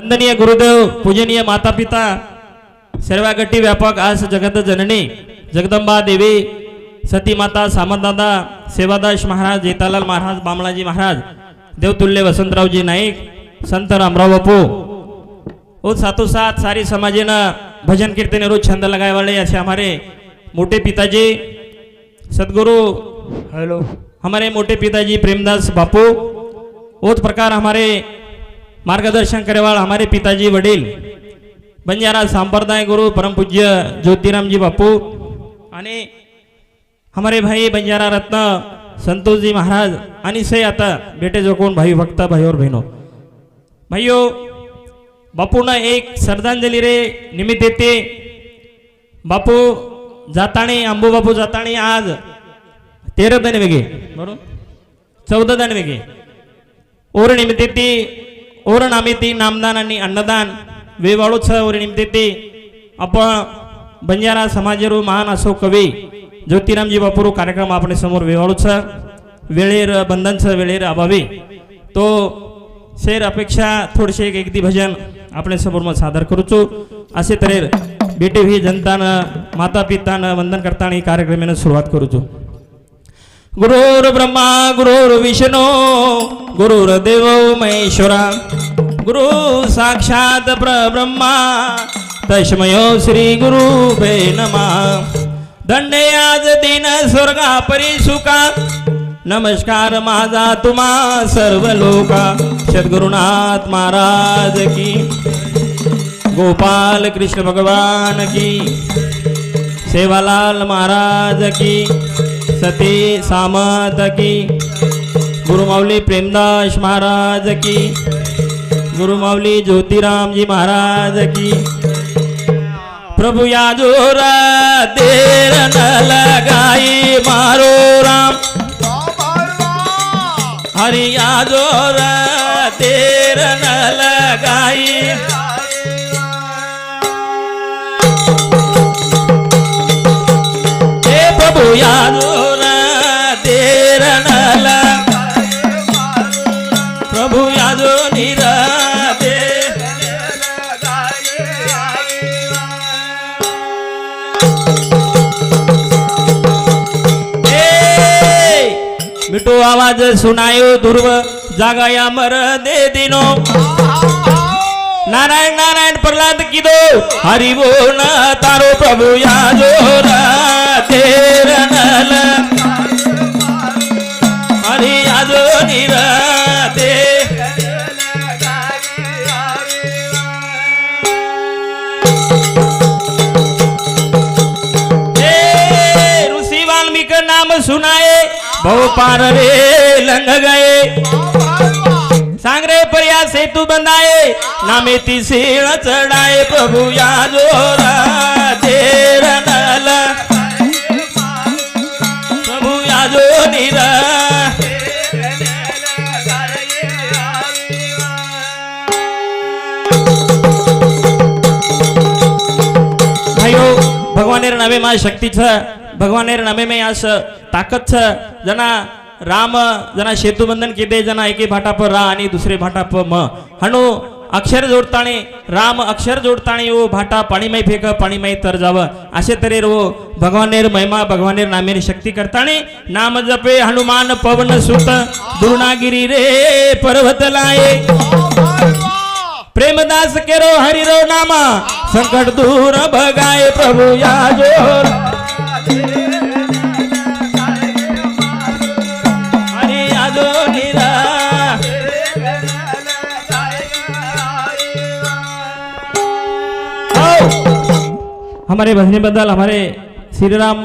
वंदनीय गुरुदेव पूजनीय माता पिता सर्व गटी व्यापक आज जगत जननी जगदंबा देवी सती माता सामंतदादा सेवादास महाराज जेतालाल महाराज बामणाजी महाराज देवतुल्य वसंतरावजी नाईक संत रामराव बापू और साथों साथ सारी समाजेनं भजन कीर्तन रोज छंद लगाए वाले ऐसे हमारे मोटे पिताजी सदगुरु हेलो हमारे मोटे पिताजी प्रेमदास बापू उस प्रकार हमारे मार्गदर्शन करे वाला हमारे पिताजी वडील बंजारा संप्रदाय गुरु परम पूज्य ज्योतिरामजी बापू आणि हमारे भाई बंजारा रत्न संतोषजी महाराज आणि से आता बेटे जो कोण भाई भक्त भाई और बहनों। भाइयों बापूनं एक श्रद्धांजली रे निमित्त येते बापू जाताणी अंबू बापू जाताणी आज तेरा दण वेगे बरोबर। चौदा दण वेगे। ओर निमित्त ती ઓરણામેથી નામદાન અને અન્નદાન વેવાળોત્સવ નિમિત્તે આપણ બંજારા સમાજરો મહાન અશોક કવિ જ્યોતિરામજી બાપુરો કાર્યક્રમ આપણે સમોર વેવાળો છે વેળેર બંધન છે વેળેર અભાવી તો શેર અપેક્ષા થોડશે એક એકદી ભજન આપણે સમોરમાં સાદર કરું છું અસે તરે બેટી ભી જનતાના માતા પિતાના વંદન કરતાની કાર્યક્રમની શરૂઆત કરું છું गुरुर् ब्रह्मा गुरुर्विष्णू गुरुर्देव महेश्वरा. गुरु साक्षात परब्रह्मा तस्मयो श्री गुरु भे नमः. दंडे आज दिन स्वर्गा परिसुका नमस्कार माझा तुम्हा सर्व लोका सद्गुरुनाथ महाराज की. गोपाल कृष्ण भगवान की. सेवालाल महाराज की. सती सामत की। गुरुमाऊली प्रेमदास महाराज की। गुरुमाऊली ज्योतिरामजी महाराज की। प्रभु या जोर देर न लगाई मारो राम। हरि या जोर देर न लगाई। हे प्रभु या आवाज सुनायो ध्रुव जागाया मर दे दिनो. नारायण नारायण प्रहलाद कीदो हरि वो न तारो प्रभु या जोर तेर सुनाए पार रे लंघ गए। सांग रे पर्या सेतु बनाए नामे ती सीळ चढाए प्रभु या जोरा तेर नल। प्रभु या जो निरा। भाइयो भगवानेर नामे मा शक्ती भगवानेर नामे में आस ताकद छ जना राम जना सेतुबंधन केदे जना एके भाटा पर रा आणि दुसरे भाटा पर म. हणू अक्षर जोडताणे राम अक्षर जोडताणे ओ भाटा पाणीमय फेक पाणीमय तर जाव. असे तरे रो भगवानेर महिमा भगवानेर नामेर शक्ती करताणे नाम जपे हनुमान पवन सुत दुर्णागिरी रे पर्वत लाये. प्रेमदास केरो हरिरो नामा संकट दूर भगाय प्रभु या जोर. हमारे भजने बदल हमारे श्री राम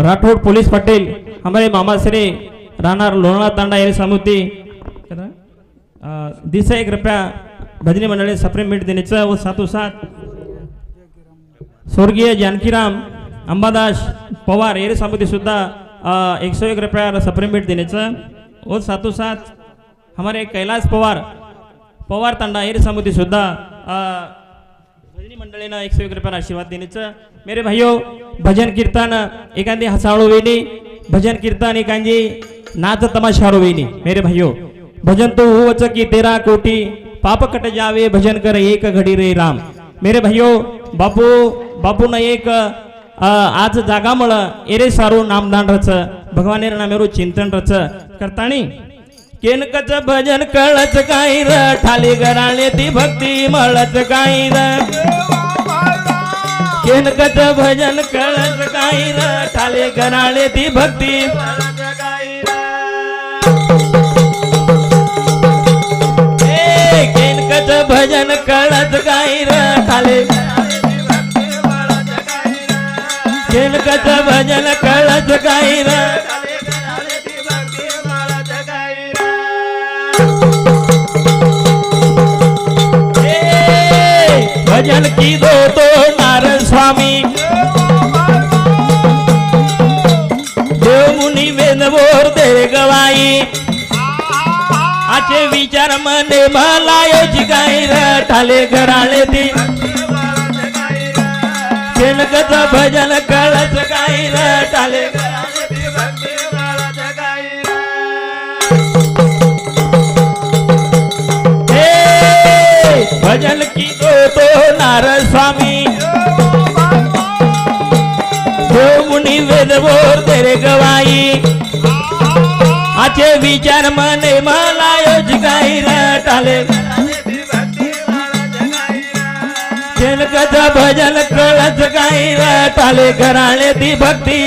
राठौड़ पुलिस पटेल हमारे मामा श्री राणा लोणाळा तांडा यांनी समुती दिसा एक रुपया भजनी मंडळी सप्रेम भेट देण्याचं व साथोसाथ स्वर्गीय जानकीराम अंबादास पवार येरे समिती सुद्धा एक सौ एक रुपया सप्रेम भेट देण्याचं व साथोसाथ हमारे कैलास पवार पवार तांडा येरे समिती सुद्धा भजनी मंडळीनं एक सौ एक रुपया आशीर्वाद देण्याचं मेरे भाइयों भजन कीर्तन एखादी हसाळू वेणी भजन कीर्तन एखादी नाच तमाशारो वेणी मेरे भाइयों भजन तो हो वच की तेरा कोटी पाप कट जावे भजन कर एक घडी रे राम मेरे भाइयों बापू बापून एक आज जागामुळं एरे सारू नामदान रच भगवान नामेरू चिंतन रच करतानी केनकच भजन कळच काही र ठाली गराळे ती भक्ती मळच काही र केनकच भजन कळच काही र ठाले गराळे ती भक्ती केनकच भजन कळच काही र ठाले केनकच भजन कळच काही भजन की दो तो नारद स्वामी. देव मुनी वेद बोर दे गवाई. आचे विचार मने भलायोची काही र ठाले घराळे ती केनकच भजन कळच काही टाले ठाले भजन की तो तो नारद स्वामी. तो मुनी वेद बोर तेरे गवाई. आचे विचार मने मला योजिकाई टाले केनकच भजन कळच काही ताले घराणे ती भक्ती.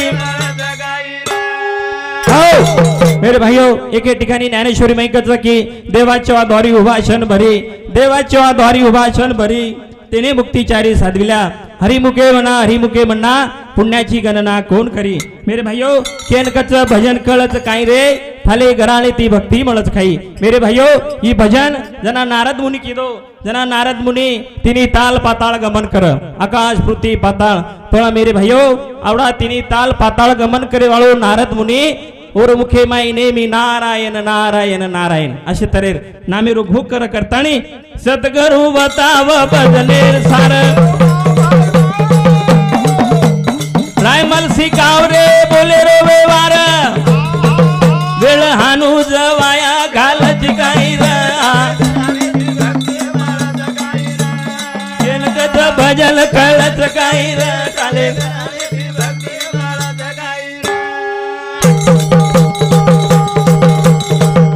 हो, मेरे भाइयों एके ठिकाणी ज्ञानेश्वरी मैकच की देवाच्या द्वारी उभा क्षण भरी देवाच्या द्वारी उभा क्षण भरी तिने मुक्तिचारी साधविल्या. हरिमुखे म्हणा हरिमुखे म्हणा पुण्याची गणना कोण करी? मेरे भाइयों केनकच भजन कळच काय रे? थाले घराणे ती भक्ती म्हणच खाई. मेरे भाइयों ही भजन जना नारद मुनी किदो? जना नारद मुनी तिनी ताल पाताळ गमन कर. आकाश पृथ्वी पाताळ. पण मेरे भाइयों आवडा तिनी ताल पाताळ गमन करे वाळो. नारद मुनी और मुखे माई नेमी नारायण नारायण नारायण. असे तरेर नामे रघु कर करतानी सद्गुरु बताव भजने सार. रायमल सिकाव रे बोले रो व्यवहार केनकच भजन काही र चाले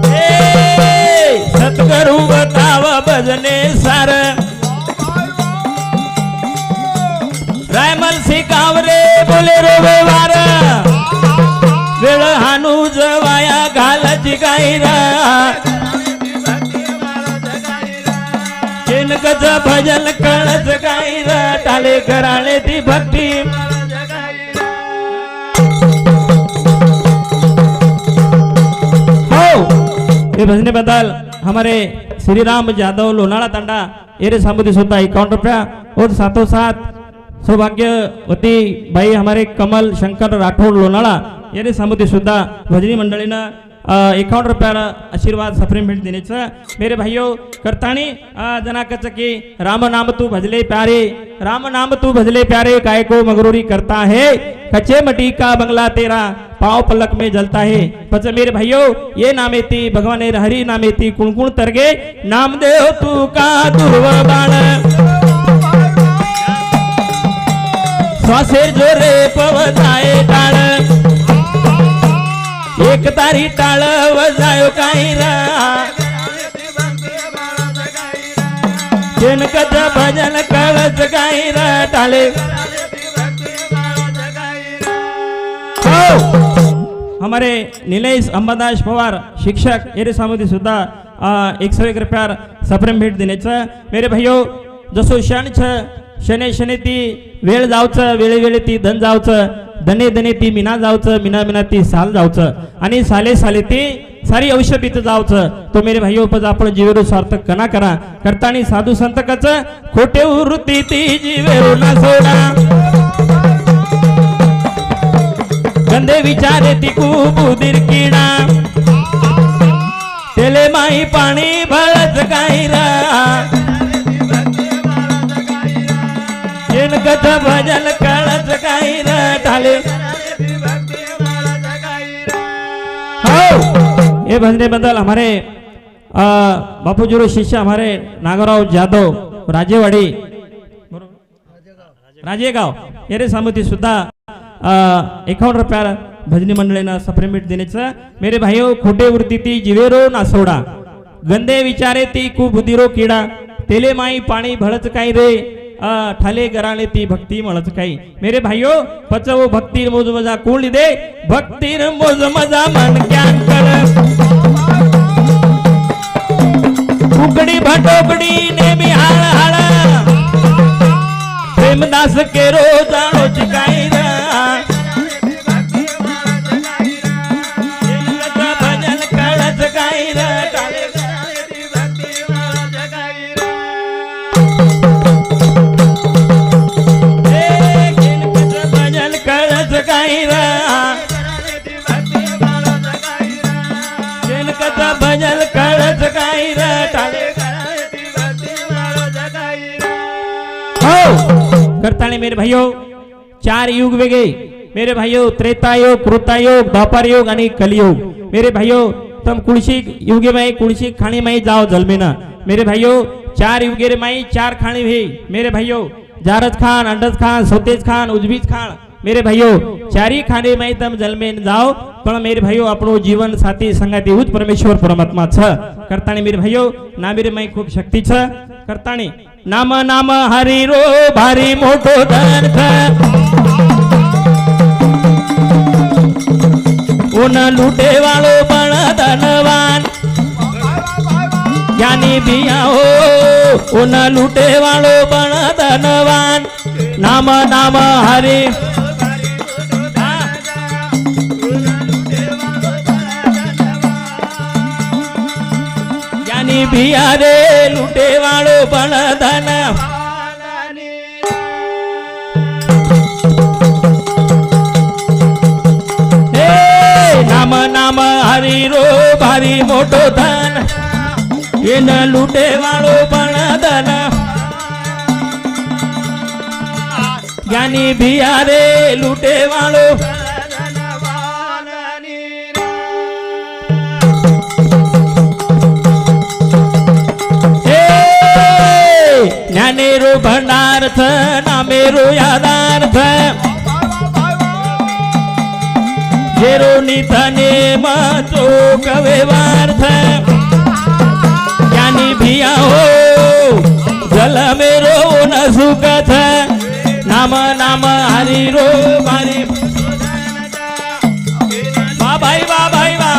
ए, बताव भजने सार. रायमल सिकावरे बोले रो वार वेळ हानू जवाया घालची काही रा भजन कळच काही टाले घराणे ती भक्ती. हो ये भजने बदल हमारे श्री राम यादव लोनाड़ा तंडा एरे सामुदी सुनता इक्यावन रुपया और साथों साथ सौभाग्यवती बाई हमारे कमल शंकर राठोड लोनाळा याने सामुदी सुद्धा भजनी मंडळीनं एकावन्न रुपयाला आशीर्वाद सप्रेम भेट देण्याचं मेरे भाइयों करताणी अ, जनाकच की राम नाम तू भजले प्यारे राम नाम तू भजले प्यारे काय को मगरूरी करता है कचे मटी का बंगला तेरा पाव पलक में जलता है। पच मेरे भाइयों ये नामेती भगवान हरी नामेती कुणकुण तरगे नामदेव हो तू का दुर्व बाण। श्वासे जोरे पवताय टाळ एक तारी टाळ वजायो काही रा भजन कळच काही टाळे. हो. हमारे नीलेश अंबादास पवार शिक्षक एरे सामोदी सुद्धा एक सौ एक रुपया सप्रेम भेट देने मेरे भाइयों जसो क्षण छ शने शने ती वेळ जावचं वेळे ती धन जावचं. धने धने ती मिना जावचं मिना मिना ती साल जावचं. आणि साले साले ती सारी औषधीत जावचं. तो मेरे भाई उपज आपण जीवेरू सार्थक कना करा. करतानी साधू संतकच खोटे वृत्ती ती जीवेरू ना सोडा. गंदे विचारे ती खूप उदीर किडा तेले माई पाणी भळच काही रा. जनकथ भजन कळच काही रा ढाले ये भजने बदल हमारे बापूजीरो शिष्य हमारे नागराव जाधव राजेवाडी राजेगाव येरे सामुती सुद्धा एकावन्न रुपया भजनी मंडळीनं सप्रेमिट देण्याचं मेरे भाईओ खोटे वृत्ती ती जिवेरो नासोडा. गंदे विचारे ती कुबुदिरो किडा. तेले माई पाणी भळच काही रे? ठाले गराणे ती भक्ती म्हणत काही मेरे भाईओ पचव भक्ती मोज मजा कोण दे भक्ती मोज मजा मन ज्ञान कर उकडी भटोकडी नेहमी हाळ हाळ प्रेमदास केरो जाणो करता मेरे भाइयों चार युग वेगे। मेरे भाइयों त्रेता योग कृतायोग द्वापार योग आणि कलियोग। मेरे भाइयों तुम कुळशी युगे माई कुळशी खाणी माई जाओ जलमेना। मेरे भाइयों चार युगे माई चार खाणी भे मेरे भाइयों जारत खान अंडज खान सोतेज खान उजबीज खान। मेरे भाइयों चारी खाने माई तुम जलमे जाओ। पण मेरे भाइयों अपनो जीवन साथी संगति परमेश्वर परमात्मा छ। करताने मेरे भाइयों ना मेरे में खूब शक्ति छ। करता नाम नाम हरी रो भारी मोठो दर्थ उन लुटे वाळो पण धनवान। ज्ञानी बिया हो उन लुटे वाळो पण धनवान। नाम नाम हरी હરી ભિયારે વાળો પણ ધન. નામ નામ હરી રો ભારી મોટો ધન. એને લૂટે વાળો પણ ધન. જ્ઞાની ભિયારે લૂટે વાળો मेरो भंडार्थ ना मेरो यादार्थ। जेरो निधने मातो कवेवार्थ ज्ञानी भिया हो जल मेरो न सुखथ नाम नाम हरी रो मारी। बाबाई बाबाई बा।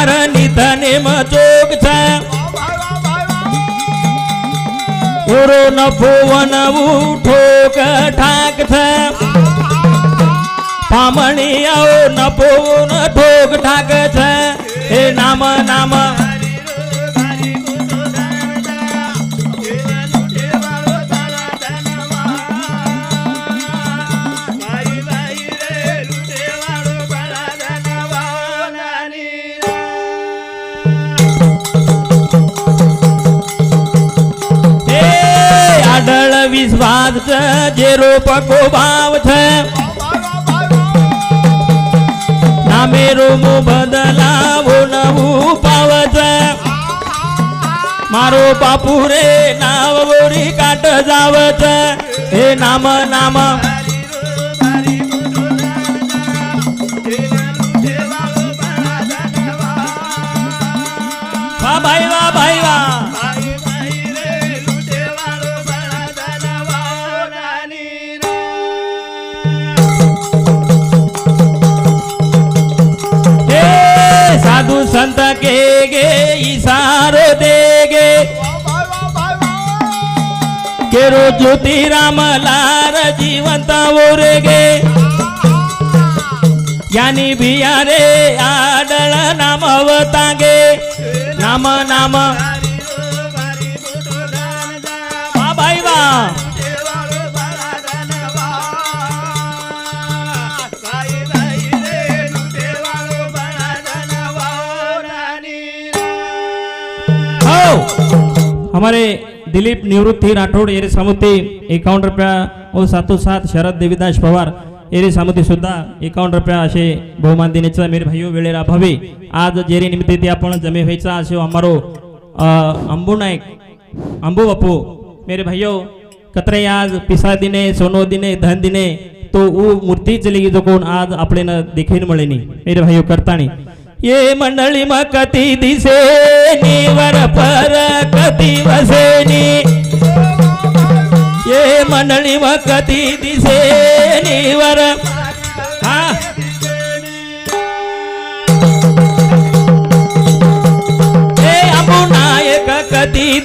કારભાર નિધને મચોક છે ઓરો નફો વનવું ઠોક ઠાક છે પામણી આવો નફો ન ઠોક ઠાક છે હે નામ નામ વિશ્વાસ છે જેરો પકો ભાવ છે નામે રોમો બદલાવો નવું પાવ છે મારો બાપુ રે નાવ બોરી કાટ જાવ છે હે નામ નામ संत के गे इशारो देगे केरो ज्योतिराम लार जिवंत ओरगे यानी बियारे आडळ नामव तांगे नाम नाम बाबाई बा हमारे दिलीप निवृत्ति राठौड़ एरे सामुती एकावन्न रुपया व सातोसात शरद देवीदास पवार एरे सामुती सुद्धा एकावन्न रुपया असे बहुमान देण्याचं मेरे भाईओ वेळेला अभावी। आज जेरे निमित्त आपण जमे व्हायचा असे हमारो अंबू नायक अंबू बापू मेरे भाइयों कतरे आज पिसा दिने सोनो दिने धन दिने तो ऊ मूर्ती चली गई जो कोण आज आपले न देखील मिळेनी मेरे भाइयों करतानी। ये मंडळी म कती दिसे वर पर कती वसेनी ये मंडळी म कती दिसे वर हा हे अंबू नायक कधी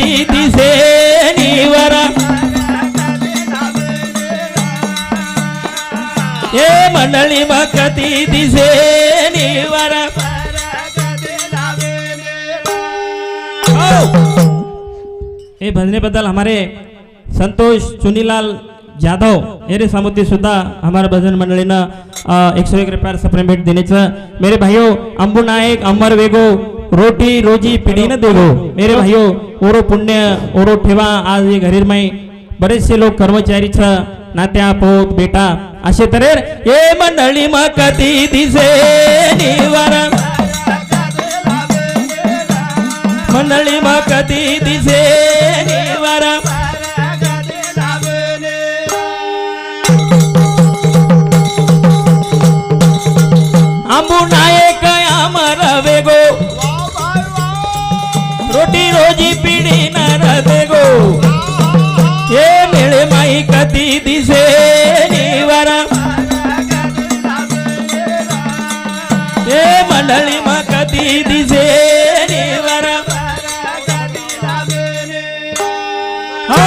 माई दिसे वर हे मंडळी मग कधी दिसे वर हो. हे. भजनेबद्दल हमारे संतोष चुनीलाल जाधव मेरे सामुती सुद्धा हमारा भजन मंडळीनं एकशे एक रुपया सप्रेम भेट देण्याचं. मेरे भाईओ अंबू नायक अमर वेगो रोटी रोजी पीढ़ी न देगो मेरे भाइयों ओरो पुण्य ओरो ठेवा आज हे घरी माई बरेचसे लोक कर्मचारी छ नात्या पोत बेटा असे तरेर ये मंडळी मग कधी दिसे निवार। मंडळी मग कधी दिसे निवारा। छोटी रोजी पिढी नर गो. हे मिळे माई कधी दिसे निवारा. हे मंडळी मा कधी दिसे निवार. हो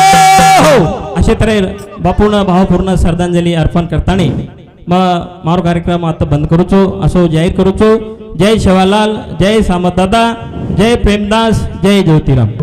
हो. अशे तऱ्हे भावपूर्ण श्रद्धांजली अर्पण करताना मग मारो कार्यक्रम आता बंद करूचो असो जाहीर करूचो. जय शिवालाल जय सामत दादा जय प्रेमदास जय ज्योतिराम.